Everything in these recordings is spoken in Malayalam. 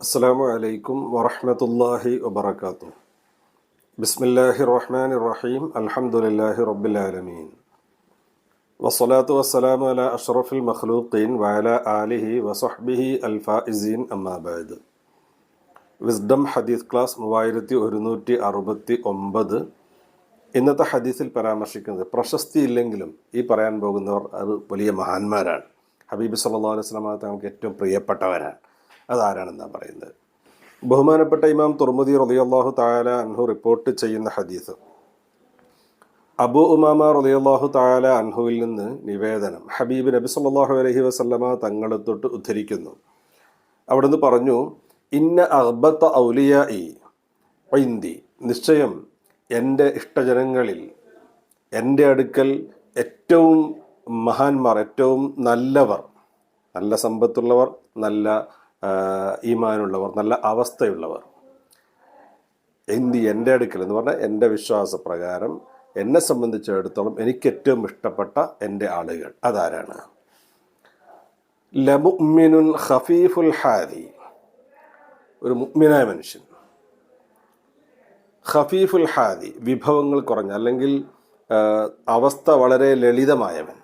السلام عليكم ورحمة الله وبركاته بسم الله الرحمن الرحيم الحمد لله رب العالمين والصلاة والسلام على أشرف المخلوقين وعلى آله وصحبه الفائزين أما بعد വിസ്ഡം ഹദീസ് ക്ലാസ് മൂവായിരത്തി ഒരുന്നൂറ്റി അറുപത്തി ഒമ്പത് ഇന്നത്തെ ഹദീസിൽ പരാമർശിക്കുന്നത് പ്രശസ്തി ഇല്ലെങ്കിലും ഈ പറയാൻ പോകുന്നവർ അത് വലിയ മഹാന്മാരാണ് ഹബീബ് സല്ലാ അലൈഹി തങ്ങൾക്ക് ഏറ്റവും പ്രിയപ്പെട്ടവരാണ്. അതാരാണെന്നാണ് പറയുന്നത്? ബഹുമാനപ്പെട്ട ഇമാം തുർമുദി റളിയല്ലാഹു താല അൻഹു റിപ്പോർട്ട് ചെയ്യുന്ന ഹദീസ്. അബു ഉമാമ റളിയല്ലാഹു താല അൻഹുവിൽ നിന്ന് നിവേദനം ഹബീബ് നബി സല്ലാഹു അലഹി വസല്ലമ തങ്ങളെ തൊട്ട് ഉദ്ധരിക്കുന്നു. അവിടുന്ന് പറഞ്ഞു ഇന്ന അഹ്ബത്ത ഔലിയ ഇന്ദി നിശ്ചയം എന്റെ ഇഷ്ടജനങ്ങളിൽ എന്റെ അടുക്കൽ ഏറ്റവും മഹാന്മാർ ഏറ്റവും നല്ലവർ നല്ല സമ്പത്തുള്ളവർ നല്ല ഈമാനുള്ളവർ നല്ല അവസ്ഥയുള്ളവർ. എന്തി എന്റെ അടുക്കൽ എന്ന് പറഞ്ഞാൽ എന്റെ വിശ്വാസപ്രകാരം എന്നെ സംബന്ധിച്ചിടത്തോളം എനിക്ക് ഏറ്റവും ഇഷ്ടപ്പെട്ട എന്റെ ആളുകൾ അതാരാണ്? ലമുഅ്മിനുൻ ഖഫീഫുൽ ഹാദി. ഒരു മുഗ്മിനായ മനുഷ്യൻ. ഖഫീഫുൽ ഹാദി വിഭവങ്ങൾ കുറഞ്ഞ അല്ലെങ്കിൽ അവസ്ഥ വളരെ ലളിതമായവൻ.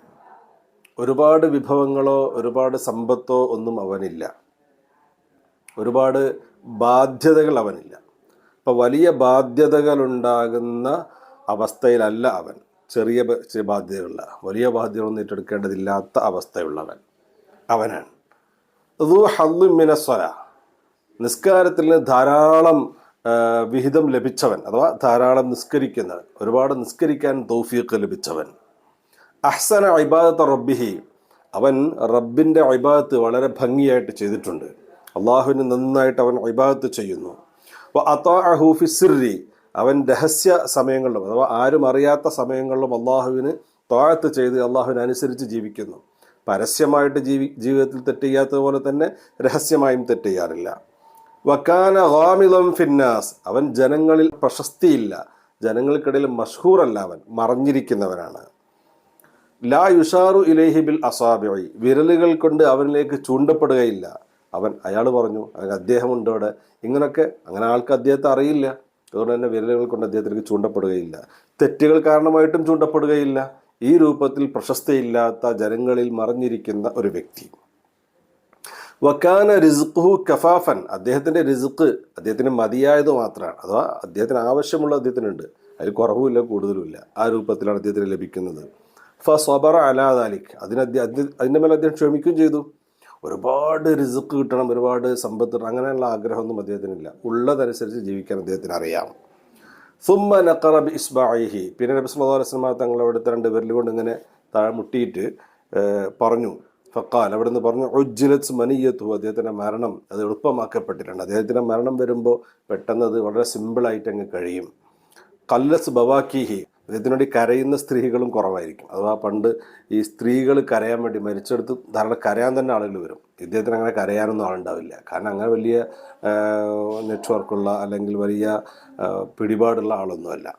ഒരുപാട് വിഭവങ്ങളോ ഒരുപാട് സമ്പത്തോ ഒന്നും അവനില്ല. ഒരുപാട് ബാധ്യതകൾ അവനില്ല. അപ്പോൾ വലിയ ബാധ്യതകളുണ്ടാകുന്ന അവസ്ഥയിലല്ല അവൻ. ചെറിയ ബാധ്യതകളില്ല വലിയ ബാധ്യതകളൊന്നും ഏറ്റെടുക്കേണ്ടതില്ലാത്ത അവസ്ഥയുള്ളവൻ അവനാണ്. ദു ഹല്ലു മിനസ്വല നിസ്കാരത്തിൽ ധാരാളം വിഹിതം ലഭിച്ചവൻ അഥവാ ധാരാളം നിസ്കരിക്കുന്നവൻ ഒരുപാട് നിസ്കരിക്കാൻ തൗഫീഖ് ലഭിച്ചവൻ അഹ്സന ഇബാദത്ത് റബ്ബിഹി. അവൻ റബ്ബിന്റെ ഇബാദത്ത് വളരെ ഭംഗിയായിട്ട് ചെയ്തിട്ടുണ്ട്. അള്ളാഹുവിന് നന്നായിട്ട് അവൻ ഇബാദത്ത് ചെയ്യുന്നു. അപ്പോൾ അഹൂഫി സിറി അവൻ രഹസ്യ സമയങ്ങളിലും അഥവാ ആരും അറിയാത്ത സമയങ്ങളിലും അള്ളാഹുവിന് താഴത്ത് ചെയ്ത് അള്ളാഹുവിന് അനുസരിച്ച് ജീവിക്കുന്നു. പരസ്യമായിട്ട് ജീവി ജീവിതത്തിൽ തെറ്റ് ചെയ്യാത്തതുപോലെ തന്നെ രഹസ്യമായും തെറ്റ് ചെയ്യാറില്ല. വക്കാന ഗാമിളം ഫിന്നാസ് അവൻ ജനങ്ങളിൽ പ്രശസ്തിയില്ല. ജനങ്ങൾക്കിടയിൽ മഷ്ഹൂറല്ല അവൻ മറഞ്ഞിരിക്കുന്നവനാണ്. ലാ യുഷാറു ഇലേഹി ബിൽ അസാബിഴി വിരലുകൾ കൊണ്ട് അവനിലേക്ക് ചൂണ്ടപ്പെടുകയില്ല. അവൻ അയാൾ പറഞ്ഞു അങ്ങനെ അദ്ദേഹമുണ്ട് അവിടെ. ഇങ്ങനൊക്കെ അങ്ങനെ ആൾക്ക് അദ്ദേഹത്തെ അറിയില്ല. അതുകൊണ്ട് തന്നെ വിരലുകൾ കൊണ്ട് അദ്ദേഹത്തിലേക്ക് ചൂണ്ടപ്പെടുകയില്ല. തെറ്റുകൾ കാരണമായിട്ടും ചൂണ്ടപ്പെടുകയില്ല. ഈ രൂപത്തിൽ പ്രശസ്തിയില്ലാത്ത ജനങ്ങളിൽ മറിഞ്ഞിരിക്കുന്ന ഒരു വ്യക്തി. വക്കാന റിസുഖു കഫാഫൻ. അദ്ദേഹത്തിന്റെ റിസുക്ക് അദ്ദേഹത്തിന് മതിയായത് മാത്രമാണ്. അഥവാ അദ്ദേഹത്തിന് ആവശ്യമുള്ള അദ്ദേഹത്തിനുണ്ട്. അതിൽ കുറവുമില്ല കൂടുതലുമില്ല. ആ രൂപത്തിലാണ് അദ്ദേഹത്തിന് ലഭിക്കുന്നത്. ഫ അലാദാലിക് അതിന് അതിന്റെ മേലെ അദ്ദേഹം ക്ഷമിക്കുകയും ചെയ്തു. ഒരുപാട് റിസ്ക് കിട്ടണം ഒരുപാട് സമ്പത്ത് അങ്ങനെയുള്ള ആഗ്രഹമൊന്നും അദ്ദേഹത്തിനില്ല. ഉള്ളതനുസരിച്ച് ജീവിക്കാൻ അദ്ദേഹത്തിന് അറിയാം സുമ്മ നക്കറബ് ഇസ്ബാഹി പിന്നെ നബി സല്ലല്ലാഹു അലൈഹി വസല്ലം തങ്ങൾ അവിടുത്തെ രണ്ട് വിരൽ കൊണ്ട് ഇങ്ങനെ താഴെ മുട്ടിയിട്ട് ഏഹ്, പറഞ്ഞു. ഫക്കാൽ അവിടുന്ന് പറഞ്ഞു ഉജ്ജിലത്ത് മനിയത്തു അദ്ദേഹത്തിന്റെ മരണം അത് എളുപ്പമാക്കപ്പെട്ടിട്ടുണ്ട്. അദ്ദേഹത്തിന്റെ മരണം വരുമ്പോൾ പെട്ടെന്ന് അത് വളരെ സിമ്പിളായിട്ട് അങ്ങ് കഴിയും. കല്ലസ് ബവാക്കിഹി. അദ്ദേഹത്തിന് വേണ്ടി കരയുന്ന സ്ത്രീകളും കുറവായിരിക്കും. അഥവാ പണ്ട് ഈ സ്ത്രീകൾ കരയാൻ വേണ്ടി മരിച്ചെടുത്ത് ധാരാളം കരയാൻ തന്നെ ആളുകൾ വരും. ഇദ്ദേഹത്തിന് അങ്ങനെ കരയാനൊന്നും ആളുണ്ടാവില്ല. കാരണം അങ്ങനെ വലിയ നെറ്റ്വർക്കുള്ള അല്ലെങ്കിൽ വലിയ പിടിപാടുള്ള ആളൊന്നുമല്ല.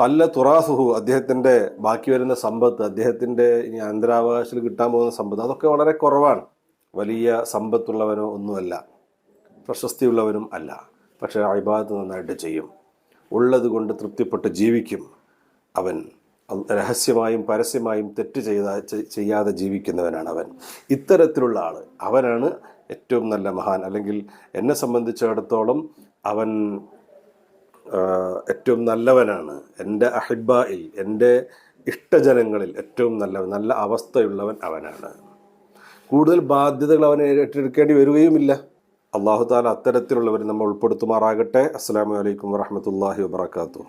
കല്ല തുറാസുഹു അദ്ദേഹത്തിന്റെ ബാക്കി വരുന്ന സമ്പത്ത് അദ്ദേഹത്തിന്റെ ഇനി അന്തരാവകാശത്തിൽ കിട്ടാൻ പോകുന്ന സമ്പത്ത് അതൊക്കെ വളരെ കുറവാണ്. വലിയ സമ്പത്തുള്ളവനോ ഒന്നുമല്ല. പ്രശസ്തിയുള്ളവനും അല്ല. പക്ഷേ അഭിഭാഗത്ത് നന്നായിട്ട് ചെയ്യും. ഉള്ളത് കൊണ്ട് തൃപ്തിപ്പെട്ട് ജീവിക്കും. അവൻ രഹസ്യമായും പരസ്യമായും തെറ്റ് ചെയ്ത ചെയ്യാതെ ജീവിക്കുന്നവനാണ് അവൻ. ഇത്തരത്തിലുള്ള ആൾ അവനാണ് ഏറ്റവും നല്ല മഹാൻ. അല്ലെങ്കിൽ എന്നെ സംബന്ധിച്ചിടത്തോളം അവൻ ഏറ്റവും നല്ലവനാണ്. എന്റെ അഹിബായിൽ എന്റെ ഇഷ്ടജനങ്ങളിൽ ഏറ്റവും നല്ലവൻ നല്ല അവസ്ഥയുള്ളവൻ അവനാണ്. കൂടുതൽ ബാധ്യതകൾ അവനെ ഏറ്റെടുക്കേണ്ടി വരികയുമില്ല. അള്ളാഹു താല അത്തരത്തിലുള്ളവർ നമ്മൾ ഉൾപ്പെടുത്തുമാറാകട്ടെ. അസ്സാം വലൈക്കും വാഹമത്തല്ലാഹി വാത്തു